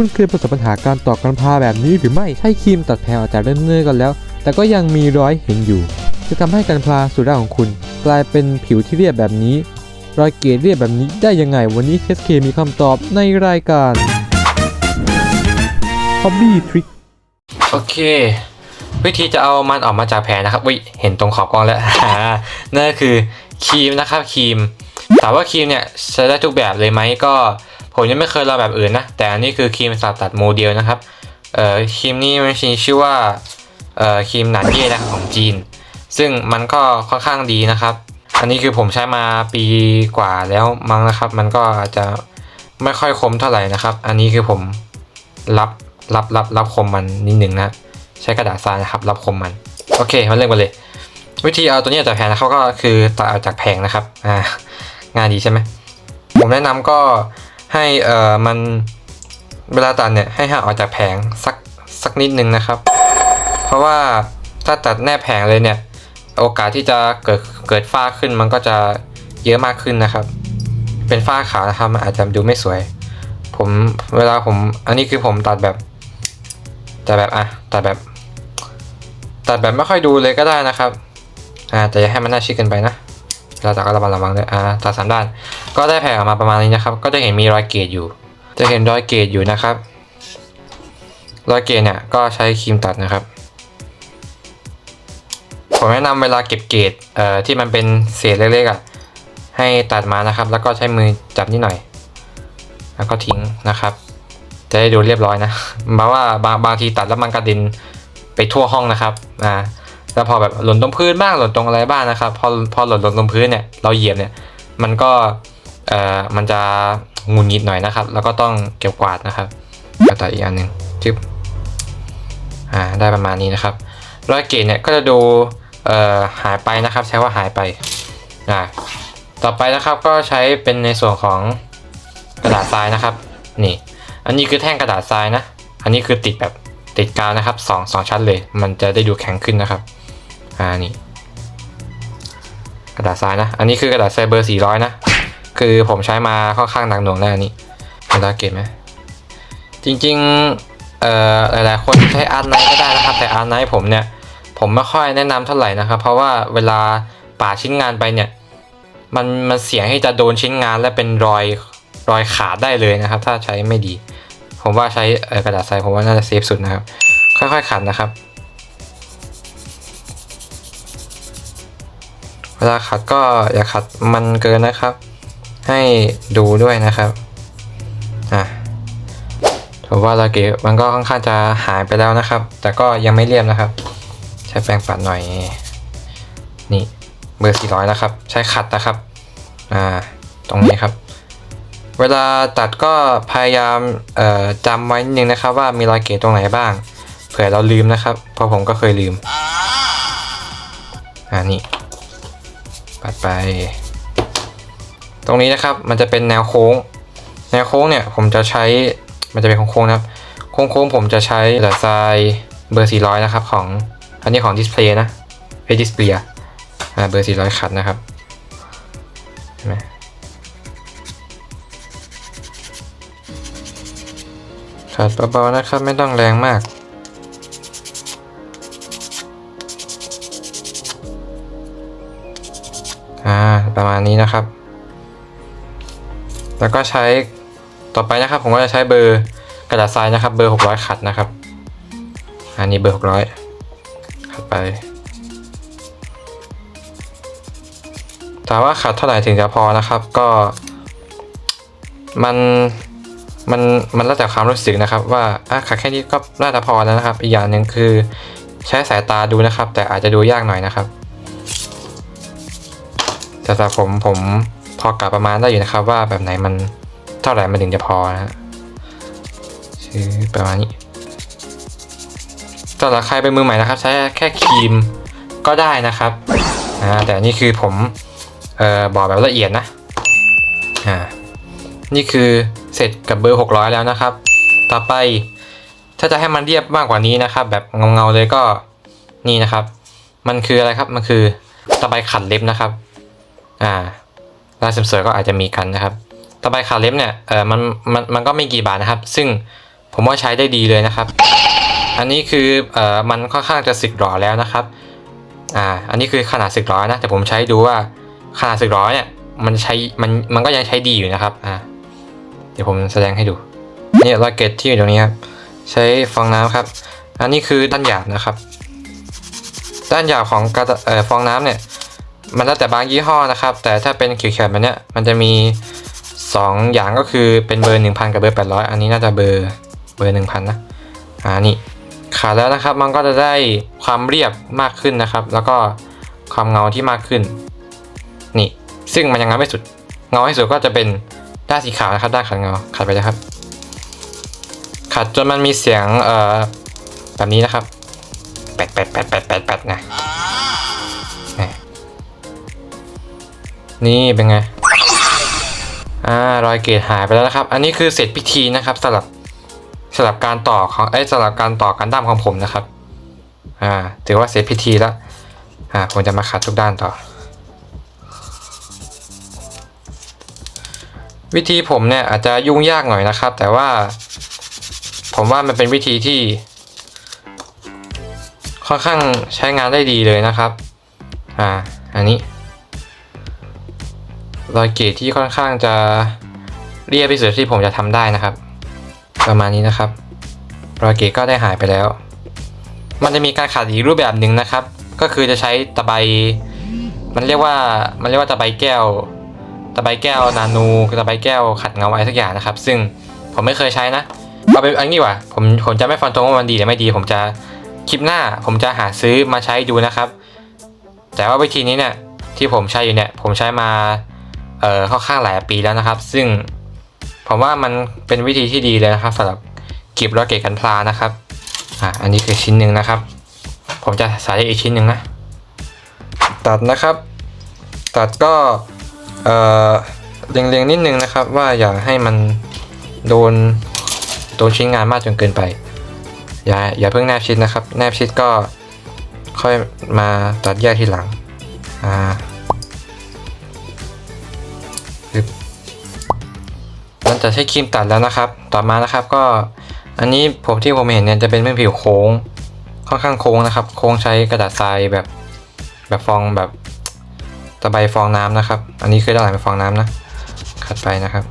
คุณเคยประสบปัญหาการตอกกันพาแบบนี้หรือไม่ใช่ครีมตัดแผลออกจากเนื้อกันแล้ว แต่ก็ยังมีรอยเห็นอยู่ จะทำให้กันพลาสุดร่าของคุณ กลายเป็นผิวที่เรียบแบบนี้ รอยเกรดเรียบแบบนี้ได้ยังไงวันนี้ HK มีคำตอบในรายการ Hobby Trick โอเค วิธีจะเอามันออกมาจากแผลนะครับวิเห็นตรงขอบกล้องแล้วนั่นคือครีมนะครับครีมถามว่าครีมเนี่ยใช้ได้ทุกแบบเลยไหมก็ ผมยังไม่เคยลองแบบอื่นนะ แต่อันนี้คือครีมสำหรับตัดโมเดลนะครับเอ่อครีมนี้มันชื่อว่าเอ่อครีมหนานเย่นะครับของจีน ซึ่งมันก็ค่อนข้างดีนะครับ อันนี้คือผมใช้มาปีกว่าแล้วมั้งนะครับ มันก็อาจจะไม่ค่อยคมเท่าไหร่นะครับ อันนี้คือผมรับรับรับรับคมมันนิดหนึ่งนะ ใช้กระดาษทรายนะครับ รับคมมัน โอเคมาเริ่มกันเลย วิธีเอาตัวนี้ออกจากแผงนะครับก็คือตัดออกจากแผงนะครับอ่าง่ายดีใช่ไหมผมแนะนำก็ ให้เอ่อมันเวลาตัดเนี่ยให้ห่างออกจากแผงสักสักนิดนึงนะครับ เพราะว่าถ้าตัดแนบแผงเลยเนี่ยโอกาสที่จะเกิดเกิดฝ้าขึ้นมันก็จะเยอะมากขึ้นนะครับ เป็นฝ้าขาวนะครับมันอาจจะดูไม่สวย ผมเวลาผมอันนี้คือผมตัดแบบตัดแบบอะตัดแบบ ตัดแบบไม่ค่อยดูเลยก็ได้นะครับอ่าแต่อย่าให้มันน่าชิดเกันไปนะเราตัดก็ระวังระวังด้วยอ่าตัดสามด้าน ก็ได้แผ่ออกมาประมาณนี้นะครับ ก็จะเห็นมีรอยเกตอยู่ จะเห็นรอยเกตอยู่นะครับ รอยเกตเนี่ยก็ใช้ครีมตัดนะครับ ผมแนะนำเวลาเก็บเกตเอ่อที่มันเป็นเศษเล็กๆอะให้ตัดมานะครับ แล้วก็ใช้มือจับนิดหน่อย แล้วก็ทิ้งนะครับ จะได้ดูเรียบร้อยนะเพราะว่าบางบางทีตัดแล้วมันกระเด็นไปทั่วห้องนะครับอ่าแล้วพอแบบหล่นตรงพื้นบ้างหล่นตรงอะไรบ้างนะครับ พอพอหล่นลงตรงพื้นเนี่ยเราเหยียบเนี่ย มันก็ เอ่อมันจะงุนงิดหน่อยนะครับ แล้วก็ต้องเก็บกวาดนะครับก็ตัดอีกอันหนึ่งจึ๊บอ่าได้ประมาณนี้นะครับรอยเกตเนี่ยก็จะดูเอ่อหายไปนะครับ ใช้ว่าหายไปอ่าต่อไปนะครับก็ใช้เป็นในส่วนของกระดาษทรายนะครับ นี่ อันนี้คือแท่งกระดาษทรายนะ อันนี้คือติดแบบติดกาวนะครับสองสองชั้นเลย มันจะได้ดูแข็งขึ้นนะครับอ่านี่กระดาษทรายนะ อันนี้คือกระดาษทรายเบอร์400นะ คือผมใช้มาค่อนข้างหนักหน่วงแล้วอันนี้เห็นตาเก็บไหมจริงๆเอ่อหลายๆคนใช้อาร์ตไนก็ได้นะครับ แต่อาร์ตไนผมเนี่ย ผมไม่ค่อยแนะนำเท่าไหร่นะครับ เพราะว่าเวลาป่าชิ้นงานไปเนี่ย มันมันเสี่ยงให้จะโดนชิ้นงานและเป็นรอยรอยขาดได้เลยนะครับ ถ้าใช้ไม่ดี ผมว่าใช้กระดาษทรายผมว่าน่าจะเซฟสุดนะครับ ค่อยๆขัดนะครับเวลาขัดก็อย่าขัดมันเกินนะครับ ให้ดูด้วยนะครับอะผมว่าเราเกมันก็ค่อนข้างจะหายไปแล้วนะครับ แต่ก็ยังไม่เรียบนะครับ ใช้แปรงปัดหน่อย นี่เบอร์400นะครับ ใช้ขัดนะครับอ่าตรงนี้ครับ เวลาตัดก็พยายามเอ่อจำไว้นิดนึงนะครับ ว่ามีรอยเกตตรงไหนบ้าง เผื่อเราลืมนะครับ เพราะผมก็เคยลืมอ่านี่ปัดไป ตรงนี้นะครับมันจะเป็นแนวโค้ง แนวโค้งเนี่ยผมจะใช้มันจะเป็นโค้งๆนะครับโค้งๆผมจะใช้กระดาทรายเบอร์ 400 นะครับของอันนี้ของดิสเพลย์นะเพจดิสเพลย์อ่าเบอร์ 400ขัดนะครับเห็นไหมขัดเบาๆนะครับไม่ต้องแรงมากอ่าประมาณนี้นะครับ แล้วก็ใช้ต่อไปนะครับผมก็จะใช้เบอร์กระดาษทรายนะครับ เบอร์ 600 ขัดนะครับ อันนี้เบอร์ 600 ขัดไป ถามว่าขัดเท่าไหร่ถึงจะพอนะครับ ก็มันมันมันแล้วแต่ความรู้สึกนะครับ ว่าอะขัดแค่นี้ก็น่าจะพอแล้วนะครับ อีกอย่างหนึ่งคือใช้สายตาดูนะครับ แต่อาจจะดูยากหน่อยนะครับแต่สำหรับผมผม พอกลับประมาณได้อยู่นะครับ ว่าแบบไหนมันเท่าไหร่มันถึงจะพอนะฮะชื่อประมาณนี้สำหรับใครเป็นมือใหม่นะครับ ใช้แค่ครีมก็ได้นะครับอ่าแต่นนี่คือผมเอ่อบอกแบบละเอียดนะอ่านี่คือเสร็จกับเบอร์ 600 แล้วนะครับ ต่อไปถ้าจะให้มันเรียบมากกว่านี้นะครับ แบบเงาๆเลยก็นี่นะครับ มันคืออะไรครับมันคือตะไบขัดเล็บนะครับ อ่า รานเสริมสวยก็อาจจะมีกันนะครับตะไบขัดเล็บเนี่ยเออมันมันมันก็ไม่กี่บาทนะครับ ซึ่งผมว่าใช้ได้ดีเลยนะครับ อันนี้คือเออมันค่อนข้างจะสึกหรอแล้วนะครับอ่าอันนี้คือขนาดสึกหรอนะแต่ผมใช้ดูว่าขนาดสึกหรอเนี่ยมันใช้มันมันก็ยังใช้ดีอยู่นะครับอ่าเดี๋ยวผมแสดงให้ดูนี่รอยเกตที่อยู่ตรงนี้ครับใช้ฟองน้ำครับ อันนี้คือด้านหยาบนะครับ ด้านหยาบของกระดาเออฟองน้ำเนี่ย มันแล้วแต่บางยี่ห้อนะครับ แต่ถ้าเป็นเขียวๆแบบเนี้ยมันจะมี 2 อย่างก็คือเป็นเบอร์ 1000 กับเบอร์ 800 อันนี้น่าจะเบอร์เบอร์ 1000 นะอ่านี่ขาดแล้วนะครับมันก็จะได้ความเรียบมากขึ้นนะครับ แล้วก็ความเงาที่มากขึ้น นี่ ซึ่งมันยังเงาไม่สุด เงาให้สุดก็จะเป็นด้านสีขาวนะครับ ด้านขัดเงาขัดไปเลยครับขัดจนมันมีเสียงเอ่อแบบนี้นะครับแปดแปดแปดแปดแปดแปดนะ นี่เป็นไง อ่ารอยเกตหายไปแล้วนะครับ อันนี้คือเสร็จพิธีนะครับสำหรับสำหรับการต่อของเอ้สำหรับการต่อกันด้ามของผมนะครับ อ่า ถือว่าเสร็จพิธีแล้ว อ่า ผมจะมาขัดทุกด้านต่อ วิธีผมเนี่ยอาจจะยุ่งยากหน่อยนะครับ แต่ว่า ผมว่ามันเป็นวิธีที่ ค่อนข้างใช้งานได้ดีเลยนะครับ อ่า อันนี้ รอยเกตที่ค่อนข้างจะเรียบที่สุดที่ผมจะทำได้นะครับ ประมาณนี้นะครับ รอยเกตก็ได้หายไปแล้ว มันจะมีการขัดอีกรูปแบบหนึ่งนะครับ ก็คือจะใช้ตะไบมันเรียกว่ามันเรียกว่าตะไบแก้ว ตะไบแก้วนานูตะไบแก้วขัดเงาอะไรสักอย่างนะครับ ซึ่งผมไม่เคยใช้นะเอาเป็นอันนี้ว่าผมผมจะไม่ฟันธงว่ามันดีหรือไม่ดี ผมจะคลิปหน้าผมจะหาซื้อมาใช้ดูนะครับ แต่ว่าวิธีนี้เนี่ยที่ผมใช้อยู่เนี่ยผมใช้มา เอ่อค่อนข้างหลายปีแล้วนะครับ ซึ่งผมว่ามันเป็นวิธีที่ดีเลยนะครับสำหรับเกรีบรอยเกตกันพลานะครับอะอันนี้คือชิ้นหนึ่งนะครับ ผมจะสาธิตอีกชิ้นหนึ่งนะ ตัดนะครับ ตัดก็เอ่อเรียงๆนิดนึงนะครับ ว่าอย่าให้มันโดนโดนชิ้นงานมากจนเกินไป อย่าอย่าเพิ่งแนบชิดนะครับ แนบชิดก็ค่อยมาตัดแยกทีหลังอ่า งจากใช้ครีมตัดแล้วนะครับ ต่อมานะครับก็อันนี้ผมที่ผมเห็นเนี่ยจะเป็นเป็นผิวโค้งค่อนข้างโค้งนะครับ โค้งใช้กระดาษทรายแบบแบบฟองแบบตะไบฟองน้ำนะครับ อันนี้คือด้านหลังเป็นฟองน้ำนะขัดไปนะครับ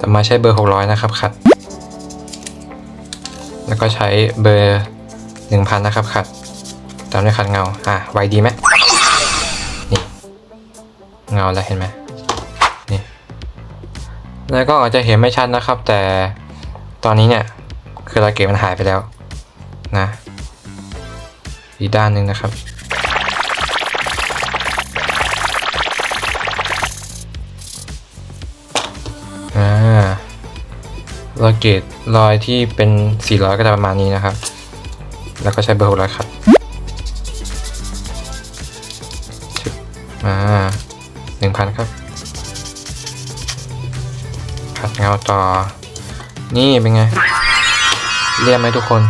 ต่อมาใช้เบอร์600นะครับขัด แล้วก็ใช้เบอร์1000นะครับขัด ตามด้วยขัดเงา อะไวดีไหมนี่ เงาแล้วเห็นไหมนี่ แล้วก็อาจจะเห็นไม่ชัดนะครับ แต่ตอนนี้เนี่ย คือรอยเกตมันหายไปแล้ว นะ อีกด้านหนึ่งนะครับอ่ารอยเกตรอยที่เป็น 400 ก็จะประมาณนี้นะครับ แล้วก็ใช้เบอร์600ครับ 1,000 ครับ ขัดเงาต่อ นี่เป็นไง เรียบไหมทุกคน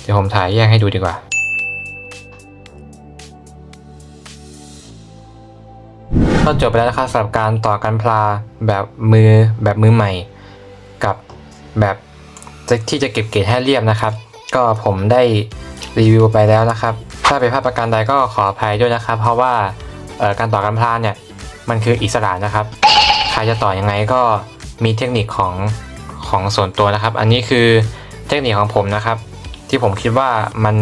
เดี๋ยวผมถ่ายแยกให้ดูดีกว่าก็จบไปแล้วนะครับสำหรับการต่อกันพลาแบบมือแบบมือใหม่ กับแบบที่จะเก็บเกรดให้เรียบนะครับ ก็ผมได้รีวิวไปแล้วนะครับ ถ้าเป็นภาพประการใดก็ขออภัยด้วยนะครับ เพราะว่า การต่อกันพลาเนี่ยมันคืออิสระนะครับ ใครจะต่อยังไงก็มีเทคนิคของของส่วนตัวนะครับ อันนี้คือเทคนิคของผมนะครับ ที่ผมคิดว่ามัน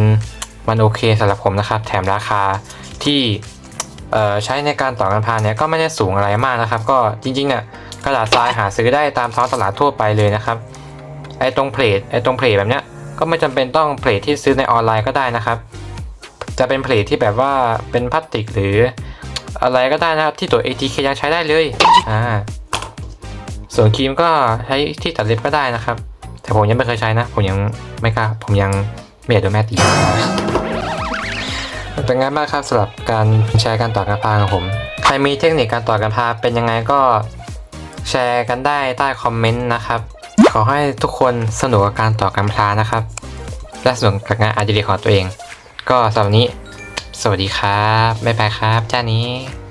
มันโอเคสำหรับผมนะครับ แถมราคาที่ใช้ในการต่อกันพลาเนี่ยก็ไม่ได้สูงอะไรมากนะครับ ก็จริงๆเนี่ยกระดาษทรายหาซื้อได้ตามท้องตลาดทั่วไปเลยนะครับไอ้ตรงเพลทไอ้ตรงเพลทแบบเนี้ยก็ไม่จำเป็นต้องเพลทที่ซื้อในออนไลน์ก็ได้นะครับ จะเป็นเพลทที่แบบว่าเป็นพลาสติกหรือ อะไรก็ได้นะครับที่ตัว ATK ยังใช้ได้เลยอ่าส่วนครีมก็ใช้ที่ตัดเล็บก็ได้นะครับ แต่ผมยังไม่เคยใช้นะ ผมยังไม่กล้าผมยังไม่อยากโดนแม่ตีเป็นไงบ้างครับสำหรับการแชร์การต่อกันพาของผม ใครมีเทคนิคการต่อกันพาเป็นยังไงก็แชร์กันได้ใต้คอมเมนต์นะครับ ขอให้ทุกคนสนุกกับการต่อกันพานะครับ และสนุกกับงานอดิเรกของตัวเอง ก็สำหรับนี้ สวัสดีครับ บ๊ายบายครับจ้านี้